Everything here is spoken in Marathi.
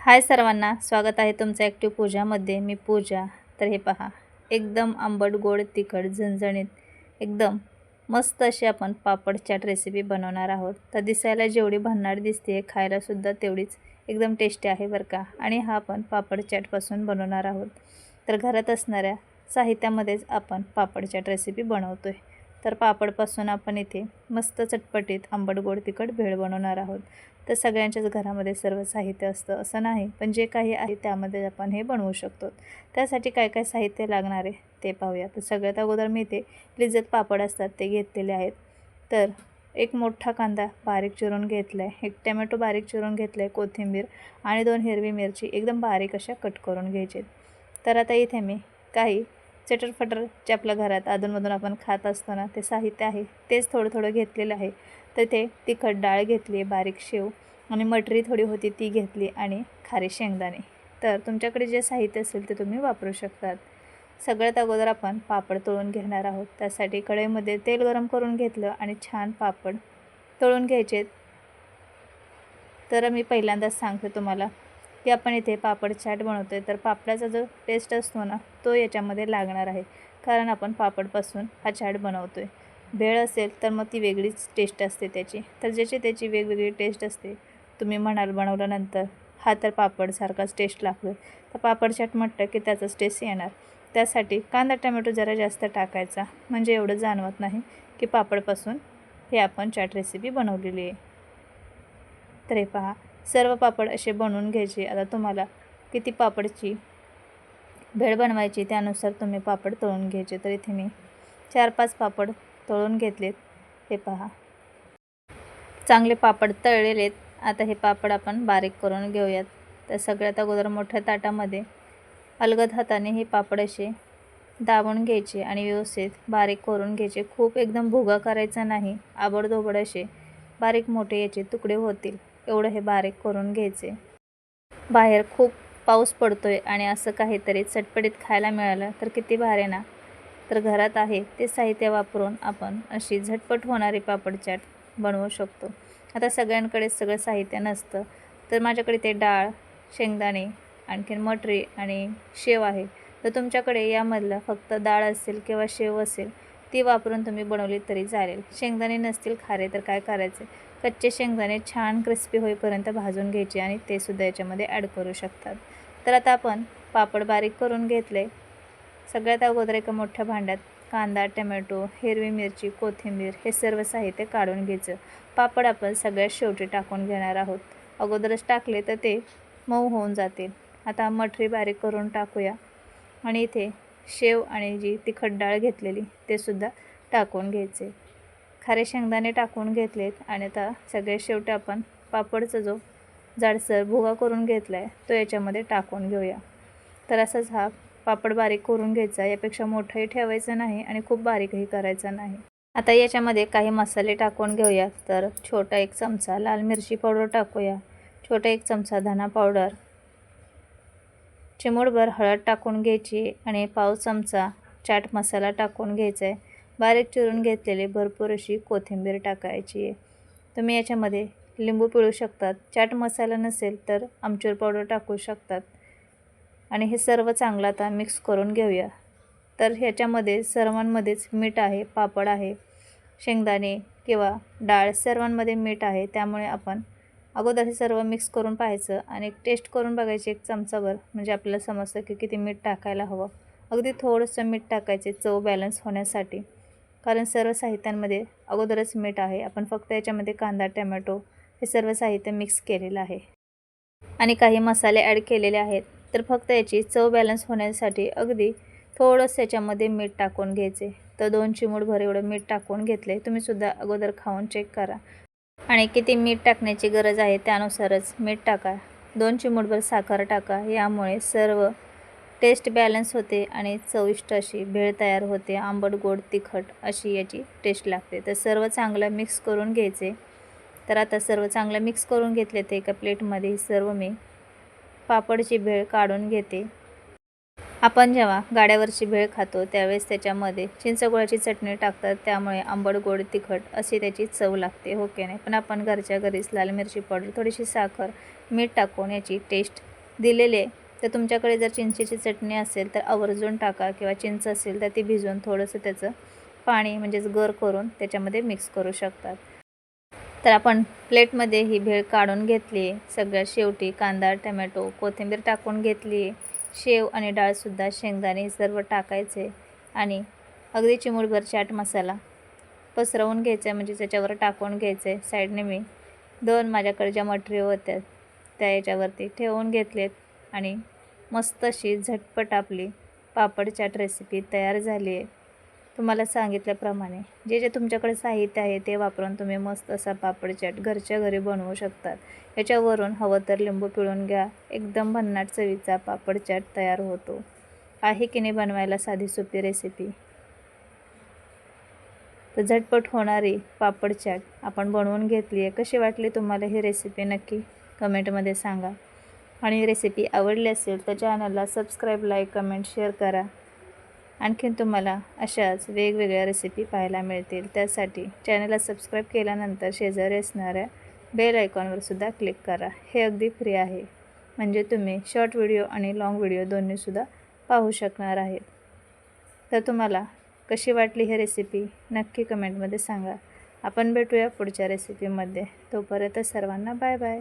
हाय सर्वांना स्वागत आहे तुमचं ॲक्टिव्ह पूजामध्ये मी पूजा. तर हे पहा एकदम आंबट गोड तिखट झणझणीत एकदम मस्त अशी आपण पापड चाट रेसिपी बनवणार आहोत. तर दिसायला जेवढी भन्नाट दिसते खायलासुद्धा तेवढीच एकदम टेस्टी आहे बरं का. आणि हा आपण पापड चाटपासून बनवणार आहोत. तर घरात असणाऱ्या साहित्यामध्येच आपण पापड चाट रेसिपी बनवतो आहे तर पापडपासून आपण इथे मस्त चटपटीत आंबट गोड तिखट भेळ बनवणार आहोत. तर सगळ्यांच्याच घरामध्ये सर्व साहित्य असतं असं नाही पण जे काही आहे त्यामध्ये आपण हे बनवू शकतो. त्यासाठी काय काय साहित्य लागणार आहे ते पाहूया. तर सगळ्यात अगोदर मी इथे लिजत पापड असतात ते घेतलेले आहेत. तर एक मोठा कांदा बारीक चिरून घेतला आहे एक टमॅटो बारीक चिरून घेतला आहे कोथिंबीर आणि दोन हिरवी मिरची एकदम बारीक अशा कट करून घ्यायचे तर आता इथे मी काही चटरफटर जे आपल्या घरात अधूनमधून आपण खात असतो ना ते साहित्य आहे तेच थोडं थोडं घेतलेलं आहे. तर ते तिखट डाळ घेतली आहे बारीक शेव आणि मटरी थोडी होती ती घेतली आणि खारे शेंगदाणे. तर तुमच्याकडे जे साहित्य असेल ते तुम्ही वापरू शकतात. सगळ्यात अगोदर आपण पापड तळून घेणार आहोत. त्यासाठी कढईमध्ये तेल गरम करून घेतलं आणि छान पापड तळून घ्यायचे. तर मी पहिल्यांदाच सांगते तुम्हाला. की आपण इथे पापड चाट बनवतो आहे तर पापडाचा जो टेस्ट असतो ना तो याच्यामध्ये लागणार आहे. कारण आपण पापडपासून हा चाट बनवतो आहे भेळ असेल तर मग ती वेगळीच टेस्ट असते त्याची. तर ज्याची त्याची वेगवेगळी टेस्ट असते तुम्ही म्हणाल बनवल्यानंतर हा तर पापडसारखाच टेस्ट लागतो तर पापड चाट म्हटलं की त्याचाच टेस्ट येणार. त्यासाठी कांदा टमॅटो जरा जास्त टाकायचा. म्हणजे एवढं जाणवत नाही की पापडपासून हे आपण चाट रेसिपी बनवलेली आहे. तर हे पहा. सर्व पापड असे बनवून घ्यायचे. आता तुम्हाला किती पापडची भेळ बनवायची त्यानुसार तुम्ही पापड तळून घ्यायचे. तर इथे मी चार पाच पापड तळून घेतलेत. हे पहा. चांगले पापड तळलेलेत. आता हे पापड आपण बारीक करून घेऊयात. तर सगळ्यात अगोदर मोठ्या ताटामध्ये अलगद हाताने हे पापड असे दाबून घ्यायचे आणि व्यवस्थित बारीक करून घ्यायचे. खूप एकदम भुगा करायचा नाही. आबडधोबड असे बारीक मोठे याचे तुकडे होतील. एवढं हे बारीक करून घ्यायचे. बाहेर खूप पाऊस पडतो आहे आणि असं काहीतरी चटपटीत खायला मिळालं तर किती भारी ना. तर घरात आहे ते साहित्य वापरून आपण अशी झटपट होणारी पापड चाट बनवू शकतो. आता सगळ्यांकडे सगळं साहित्य नसतं. तर माझ्याकडे ते डाळ शेंगदाणे आणखीन मटरी आणि शेव आहे. तर तुमच्याकडे यामधलं फक्त डाळ असेल किंवा शेव असेल ती वापरून तुम्ही बनवली तरी चालेल. शेंगदाणे नसतील खारे तर काय करायचे? कच्चे शेंगदाणे छान क्रिस्पी होईपर्यंत भाजून घ्यायचे आणि ते सुद्धा याच्यामध्ये ॲड करू शकतात. तर आता आपण पापड बारीक करून घेतले. सगळ्यात अगोदर एका मोठ्या भांड्यात कांदा टमॅटो हिरवी मिरची कोथिंबीर हे सर्व साहित्य काढून घ्यायचं. पापड आपण सगळ्यात शेवटी टाकून घेणार आहोत. अगोदरच टाकले तर ते मऊ होऊन जातील. आता मठरी बारीक करून टाकूया. आणि इथे शेव आणि जी तिखट डाळ घेतलेली ते सुद्धा टाकून घ्यायचे. खारे शेंगदाणे टाकून घेतलेत आणि आता सगळे शेवटी आपण पापडचा जो जाडसर भुगा करून घेतला आहे तो याच्यामध्ये टाकून घेऊया. तर असाच हा पापड बारीक करून घ्यायचा यापेक्षा मोठंही ठेवायचं नाही आणि खूप बारीकही करायचं नाही. आता याच्यामध्ये काही मसाले टाकून घेऊया तर छोटा एक चमचा लाल मिरची पावडर टाकूया छोटा एक चमचा धना पावडर चिमूटभर हळद टाकून घ्यायची आणि पाव चमचा चाट मसाला टाकून घ्यायचा आहे. बारीक चिरून घेतलेली भरपूर अशी कोथिंबीर टाकायची आहे. तुम्ही याच्यामध्ये लिंबू पिळू शकतात. चाट मसाला नसेल तर आमचूर पावडर टाकू शकतात. आणि हे सर्व चांगलं आता मिक्स करून घेऊया. तर ह्याच्यामध्ये सर्वांमध्येच मीठ आहे पापड आहे शेंगदाणे किंवा डाळ सर्वांमध्ये मीठ आहे त्यामुळे आपण अगोदर हे सर्व मिक्स करून पाहायचं आणि टेस्ट करून बघायची एक चमचाभर म्हणजे आपल्याला समजतं की किती मीठ टाकायला हवं. अगदी थोडंसं मीठ टाकायचे चव बॅलन्स होण्यासाठी. कारण सर्व साहित्यांमध्ये अगोदरच मीठ आहे. आपण फक्त याच्यामध्ये कांदा टमॅटो हे सर्व साहित्य मिक्स केलेलं आहे. आणि काही मसाले ॲड केलेले आहेत तर फक्त याची चव बॅलन्स होण्यासाठी अगदी थोडंसं याच्यामध्ये मीठ टाकून घ्यायचे. तर दोन चिमूटभर एवढं मीठ टाकून घेतले तुम्हीसुद्धा अगोदर खाऊन चेक करा. आणि किती मीठ टाकण्याची गरज आहे त्यानुसारच मीठ टाका. दोन चिमूटभर साखर टाका. यामुळे सर्व टेस्ट बॅलन्स होते आणि चविष्ट अशी भेळ तयार होते. आंबट गोड तिखट अशी याची टेस्ट लागते. तर सर्व चांगलं मिक्स करून घ्यायचे. तर आता सर्व चांगलं मिक्स करून घेतले ते एका प्लेटमध्ये सर्व मी पापडची भेळ काढून घेते. आपण जेव्हा गाड्यावरची भेळ खातो त्यावेळेस त्याच्यामध्ये चिंचगुळाची चटणी टाकतात त्यामुळे आंबट गोड तिखट अशी त्याची चव लागते हो की नाही? पण आपण घरच्या घरीच लाल मिरची पावडर थोडीशी साखर मीठ टाकून याची टेस्ट दिलेली आहे. तर तुमच्याकडे जर चिंचेची चटणी असेल तर आवर्जून टाका किंवा चिंच असेल तर ती भिजवून थोडंसं त्याचं पाणी म्हणजेच गर करून त्याच्यामध्ये मिक्स करू शकतात. तर आपण प्लेटमध्ये ही भेळ काढून घेतली आहे. सगळ्यात शेवटी कांदा टमॅटो कोथिंबीर टाकून घेतली आहे. शेव आणि डाळसुद्धा शेंगदाणे हे सर्व टाकायचे आणि अगदी चिमूटभर चाट मसाला पसरवून घ्यायचा आहे म्हणजे त्याच्यावर टाकून घ्यायचं. आहे साईडने मी दोन माझ्याकडे ज्या मटेरियल होत्या त्या याच्यावरती ठेवून घेतलेत आणि मस्त अशी झटपट आपली पापड चाट रेसिपी तयार झाली आहे. तुम्हाला सांगितल्याप्रमाणे जे जे तुमच्याकडे साहित्य आहे ते वापरून तुम्ही मस्त असा पापड चाट घरच्या घरी बनवू शकतात. याच्यावरून हवं तर लिंबू पिळून घ्या. एकदम भन्नाट चवीचा पापड चाट तयार होतो. आहे की नाही बनवायला साधी सोपी रेसिपी तर झटपट होणारी पापड चाट आपण बनवून घेतली आहे. कशी वाटली तुम्हाला ही रेसिपी नक्की? कमेंटमध्ये सांगा. आणि रेसिपी आवडली असेल तर चॅनलला सबस्क्राईब लाईक कमेंट शेअर करा. आणखीन तुम्हाला अशाच वेगवेगळ्या रेसिपी पाहायला मिळतील. त्यासाठी चॅनलला सबस्क्राईब केल्यानंतर शेजारी असणाऱ्या बेल आयकॉनवर सुद्धा क्लिक करा. हे अगदी फ्री आहे. म्हणजे तुम्ही शॉर्ट व्हिडिओ आणि लाँग व्हिडिओ दोन्हीसुद्धा पाहू शकणार आहेत. तर तुम्हाला कशी वाटली ही रेसिपी नक्की कमेंटमध्ये सांगा. आपण भेटूया पुढच्या रेसिपीमध्ये तोपर्यंत सर्वांना बाय बाय